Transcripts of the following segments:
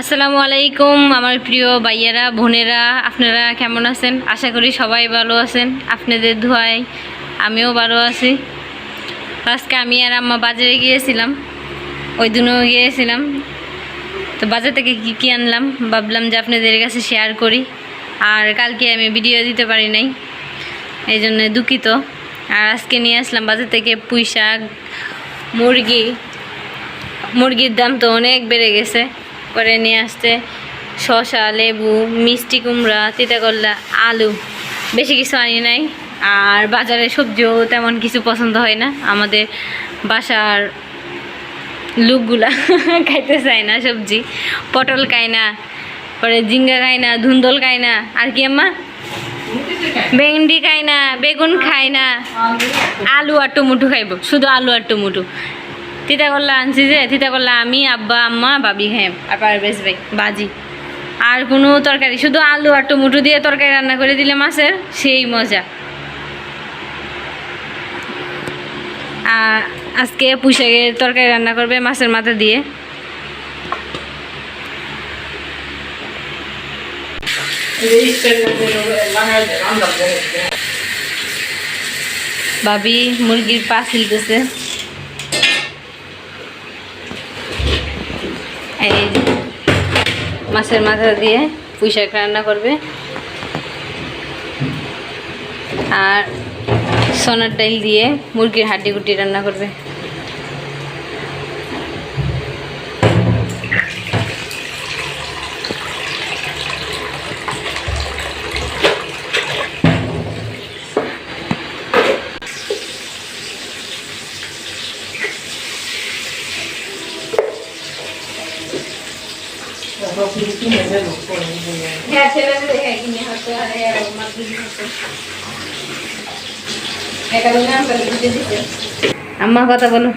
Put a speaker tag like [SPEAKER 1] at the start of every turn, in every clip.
[SPEAKER 1] আসসালামু আলাইকুম, আমার প্রিয় ভাইয়েরা, বোনেরা, আপনারা কেমন আছেন? আশা করি সবাই ভালো আছেন। আপনাদের ধোয়ায় আমিও ভালো আছি। আজকে আমি আর আম্মা বাজারে গিয়েছিলাম। ওই দিনও গিয়েছিলাম। তো বাজার থেকে কী কী আনলাম? ভাবলাম যে আপনাদের কাছে শেয়ার করি। আর কালকে আমি ভিডিও দিতে পারি নাই। এই জন্য দুঃখিত। আর আজকে নিয়ে আসলাম বাজার থেকে পুঁই শাক মুরগি। মুরগির দাম তো অনেক বেড়ে গেছে। করে নিয়ে আসতে শসা, লেবু, মিষ্টি কুমড়া তিতাকল্লা আলু। বেশি কিছু আনি নাই। আর বাজারে সবজিও তেমন কিছু পছন্দ হয় না। আমাদের বাসার লোকগুলা খাইতে চায় না সবজি। পটল খায় না, পরে ঝিঙ্গা খায় না, ধুন্দল খায় না। আর কি আম্মা? ভেন্ডি খায় না, বেগুন খায় না। আলু আর টমেটো খাইব। শুধু আলু আর টমেটো। তিতা করলা আনছি যে, তিতা করলা আমি, আব্বা, আম্মা, বাবি খাই আর পারবেশ ভাই, বাজি। আর কোনো তরকারি, শুধু আলু আর টমেটো দিয়ে তরকারি রান্না করে দিলে মাছের, সেই মজা। আজকে পুঁশাকের তরকারি রান্না করবে মাছের মাথা দিয়ে। ভাবি মুরগির পা ছিলতেছে। এই মাছের মাথা দিয়ে পুঁইশাক রান্না করবে। আর সোনার ডাইল দিয়ে মুরগির হাড্ডি গুটি রান্না করবে হ্যাঁ ছেলেদের হ্যাঁ কিনে হতো আর আম্মা কথা বলো।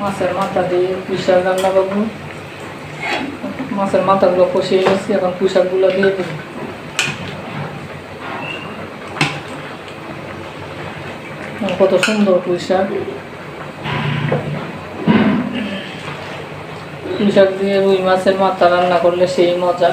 [SPEAKER 2] মাছের মাথা দিয়ে পুঁইশাক রান্না করব। মাছের মাথাগুলো কষিয়ে গেছি এখন পুঁইশাকগুলো দিয়ে দেবো। কত সুন্দর পুঁইশাক পুঁইশাক দিয়ে রুই মাছের মাথা রান্না করলে সেই মজা।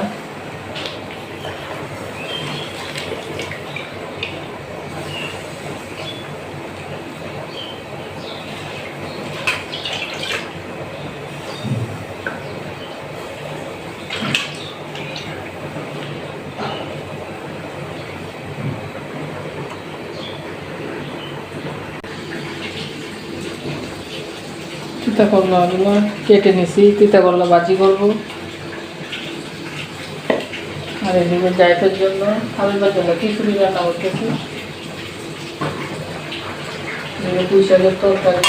[SPEAKER 2] তিতা করলাগুলো কেটে নিছি করলা বাজি করব। আর এদিকে জায়ফের জন্য হালকার জন্য খিচুড়ি রান্না করতেছি। পুঁই শাকের তরকারি।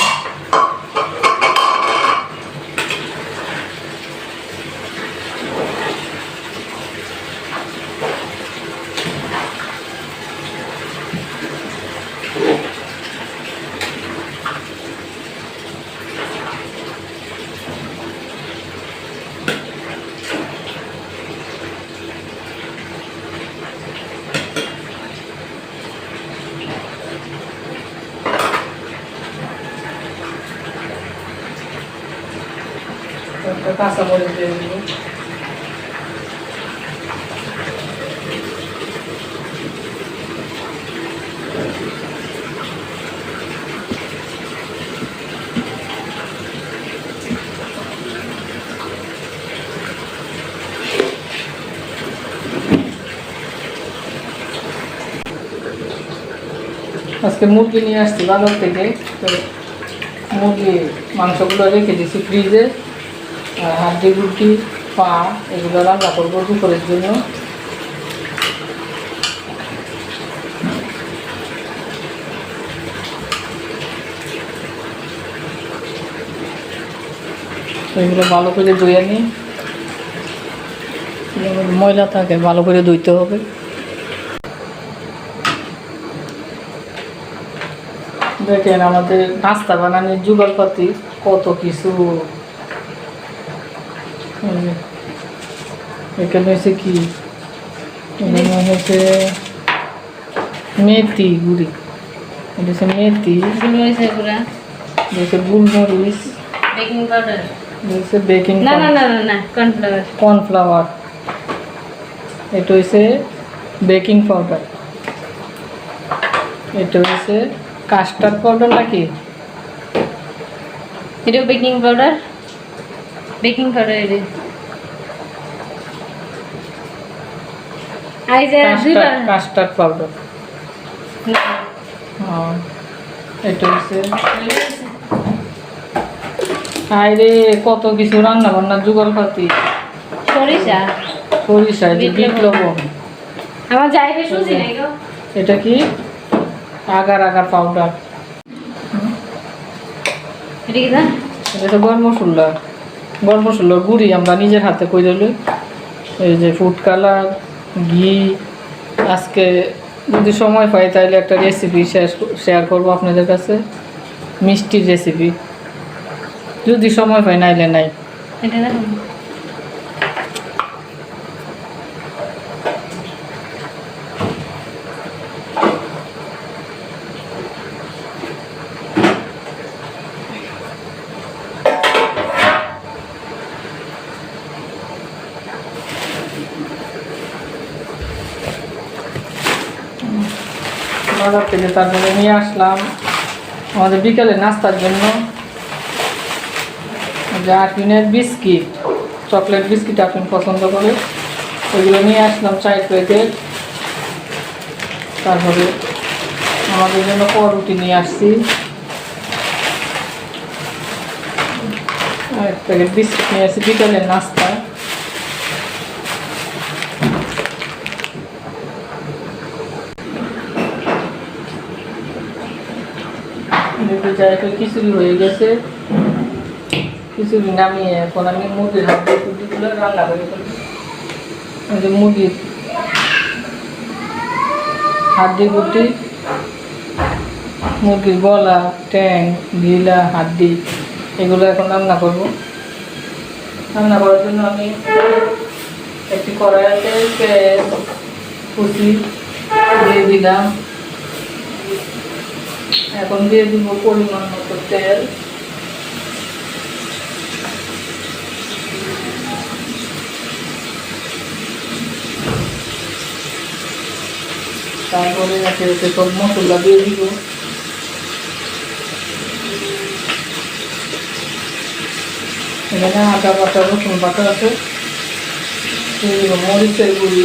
[SPEAKER 2] একটা কাঁচা মরিচ দিয়ে দিব আজকে মুরগি নিয়ে আসছি বাজার থেকে তো মুরগি মাংসগুলো রেখে দিয়েছি ফ্রিজে আর হাড্ডি, রুটি, পা, এগুলো রান্না করব দুপুরের জন্য? এগুলো ভালো করে ধুয়ে নিই ময়লা থাকে, ভালো করে ধুইতে হবে। দেখেন আমাদের নাস্তা বানানোর যুগলপাতি কত কিছু। এখানে হয়েছে কি? এখানে হয়েছে মেথি গুড়ি। এটা হচ্ছে মেথি। এটা হচ্ছে গুলমরিচ।
[SPEAKER 1] Baking powder?
[SPEAKER 2] এটা বেকিং
[SPEAKER 1] না না না না কর্নফ্লাওয়ার।
[SPEAKER 2] কর্নফ্লাওয়ার। এটা হচ্ছে বেকিং পাউডার। এটা হচ্ছে কাস্টার্ড পাউডার নাকি?
[SPEAKER 1] এটাও বেকিং পাউডার? বেকিং পাউডার এটা আই যে
[SPEAKER 2] কাস্টার্ড পাউডার। এটা হচ্ছে আরে কত কিছু রান্না বান্না জোগাড় পাতি।
[SPEAKER 1] সরিষা।
[SPEAKER 2] সরিষা এই যে
[SPEAKER 1] বিট
[SPEAKER 2] বিট
[SPEAKER 1] লবণ।
[SPEAKER 2] লবণ।
[SPEAKER 1] আমার যাইবে সুজি নাই গো।
[SPEAKER 2] এটা কি? Agar agar powder.
[SPEAKER 1] এটা কি না
[SPEAKER 2] এটা তো গরম মশলা। গরম মশলা, গুঁড়ি আমরা নিজের হাতে করে লই। এই যে ফুড কালার ঘি, আজকে যদি সময় পাই তাহলে একটা রেসিপি শেয়ার শেয়ার করব আপনাদের কাছে। মিষ্টির রেসিপি যদি সময় পাই নাইলে নাই।
[SPEAKER 1] এটা
[SPEAKER 2] বাজার থেকে তারপরে নিয়ে আসলাম। আমাদের বিকালে নাস্তার জন্য। যে আটিনের বিস্কিট, চকলেট বিস্কিট আটিন পছন্দ করে। ওইগুলো নিয়ে আসলাম চার প্যাকেট তারপরে আমাদের জন্য পরোটি নিয়ে আসছি। এক প্যাকেট বিস্কিট নিয়ে আসছি বিকালের নাস্তা একটু জায়গা খিচুড়ি হয়ে গেছে। খিচুড়ি নামিয়ে এখন আমি মুরগির হাত দিয়ে কুটিগুলো রান্না করে ফেলি মুরগির হাড্ডি কুটি মুরগির গলা, ট্যাং, গিলা, হাড্ডি, এগুলো এখন রান্না করব। রান্না করার জন্য আমি একটি কড়াইতে পেঁয়াজ কুচি দিয়ে দিলাম। এখন দিয়ে দিব পরিমাণ মতো তেল। তারপরে একে একে সব মশলা দিয়ে দিব। এখানে আদা বাটা, রসুন বাটা আছে। মরিচের গুঁড়ি।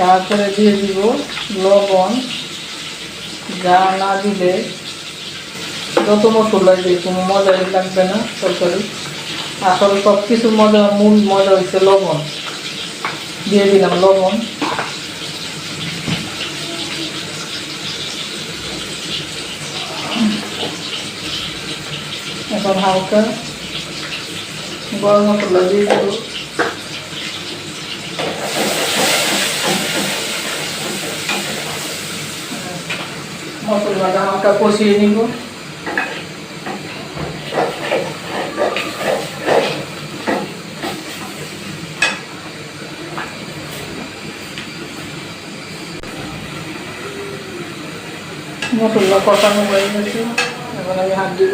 [SPEAKER 2] তারপরে দিয়ে দিব লবণ, যা না দিলে যত মশলা দিয়ে কোনো মজাই লাগবে না তরকারি। আসলে সব কিছু মজা, মূল মজা হচ্ছে লবণ। দিয়ে দিলাম লবণ। এখন হালকা গরম মশলা দিয়ে দেবো। মশলাটা জামাটা কষিয়ে নিব। মশলা কষানো হয়ে গেছে। এখন আমি হাত দিয়ে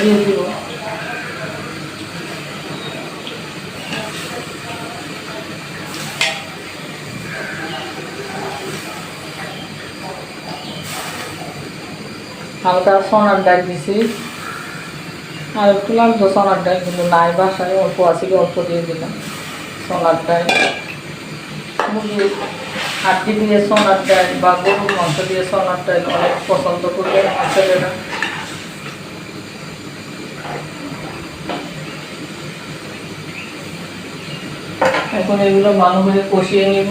[SPEAKER 2] দিয়ে দিব। হালকা সোনার ডাল দিছি। আর একটু লাগতো সোনার ডাল কিন্তু নাই বাসায়, অল্প আছিল অল্প দিয়ে দিলাম। সোনার মুরগির হাড্ডি দিয়ে সোনার ডাল বা গরুর মাংস দিয়ে সোনার ডাল অনেক পছন্দ করবে ছেলেরা এখন এগুলো ভালো করে কষিয়ে নিব।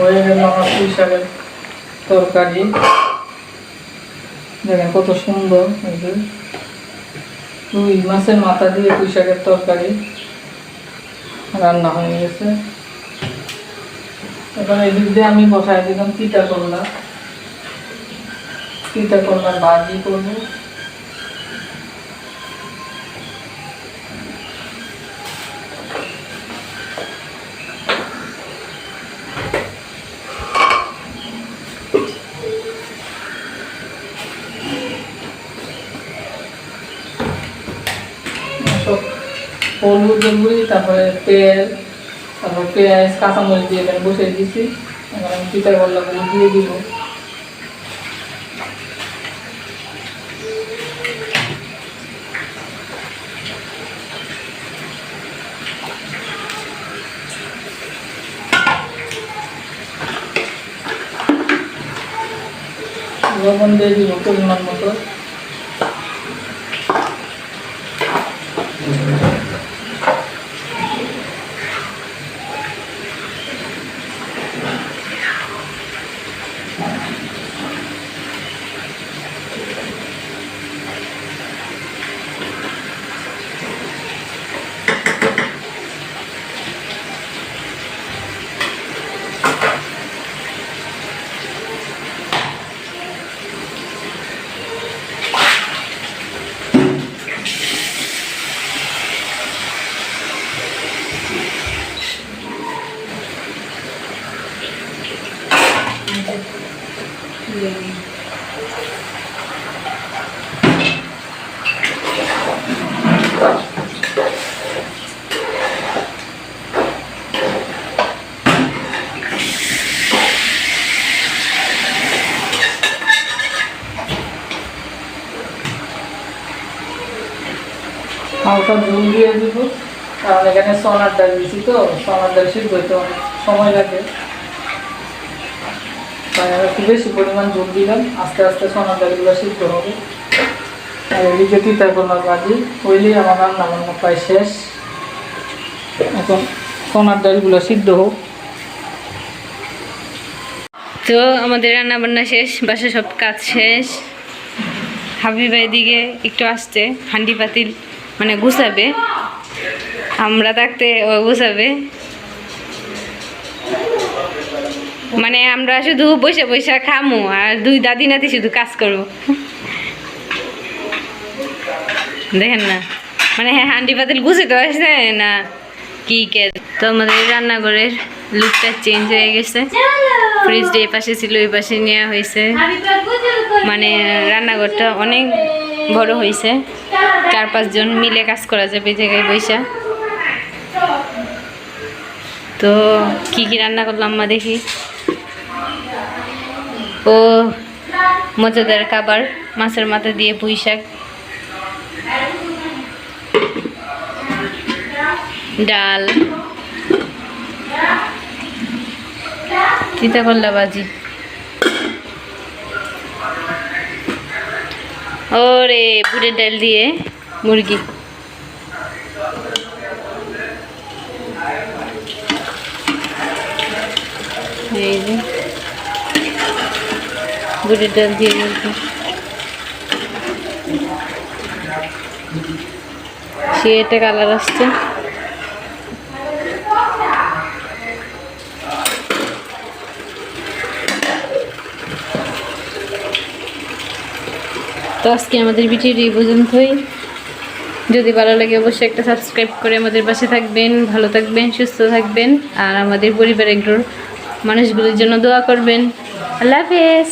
[SPEAKER 2] হয়ে গেল আমার পুঁই শাকের তরকারি। দেখেন কত সুন্দর রুই মাছের মাথা দিয়ে পুঁই শাকের তরকারি রান্না হয়ে গেছে। এখন দিক দিয়ে আমি বসাই দিলাম তিতা করলা। তিতা করলার ভাজি করব। সব হলুদ গুঁড়ি তারপরে তেল, তারপর পেঁয়াজ, কাঁচামরিচ দিয়ে এখানে বসিয়ে দিয়েছি এখন আমি পিঠা করলাগুলো দিয়ে দিব। লবণ দিয়ে দিব পরিমাণ মতো। Thank you. হালকা জল দিয়ে দিব। কারণ এখানে সোনার ডাল দিচ্ছি তো, সোনার ডাল সিদ্ধ হইতে অনেক সময় লাগে। তাই আমি একটু বেশি পরিমাণ জল দিলাম, আস্তে আস্তে সোনার ডালগুলো সিদ্ধ হবে। আর এদিকে তিতা করলার ভাজি, হইলেই আমার রান্না বান্না প্রায় শেষ। এখন সোনার ডালগুলো সিদ্ধ হোক।
[SPEAKER 1] তো আমাদের রান্না বান্না শেষ বাসা সব কাজ শেষ। হাবিবা এদিকে একটু আসছে, হান্ডি পাতিল মানে গুছাবে। আমরা থাকতে ও গুছাবে। মানে আমরা শুধু বসে বসে খামু আর দুই দাদি নাতি শুধু কাজ করব। দেখেন না। মানে হ্যাঁ হান্ডি পাতিল গুছিতে আসছে না। কি কে তো আমাদের রান্নাঘরের লুকটা চেঞ্জ হয়ে গেছে। ফ্রিজটা এই পাশে ছিল, ওই পাশে নেওয়া হয়েছে। মানে রান্নাঘরটা অনেক বড় হয়েছে। চার পাঁচজন মিলে কাজ করা যাবে জায়গায় বৈশা তো কি কি রান্না করলাম মা দেখি? ও মজাদার খাবার, মাছের মাথা দিয়ে পুঁই শাক, ডাল চিতা করলা বাজি ওরে বুড়ের ডাল দিয়ে মুরগি। এই যে ডাল দিয়ে মুরগি। সে এটা কালার আসছে। তো আজকে আমাদের ভিডিওটি এই পর্যন্তই। যদি ভালো লাগে অবশ্যই একটা সাবস্ক্রাইব করে আমাদের পাশে থাকবেন, ভালো থাকবেন, সুস্থ থাকবেন, আর আমাদের পরিবারের মানুষগুলোর জন্য দোয়া করবেন। আল্লাহ হাফেজ।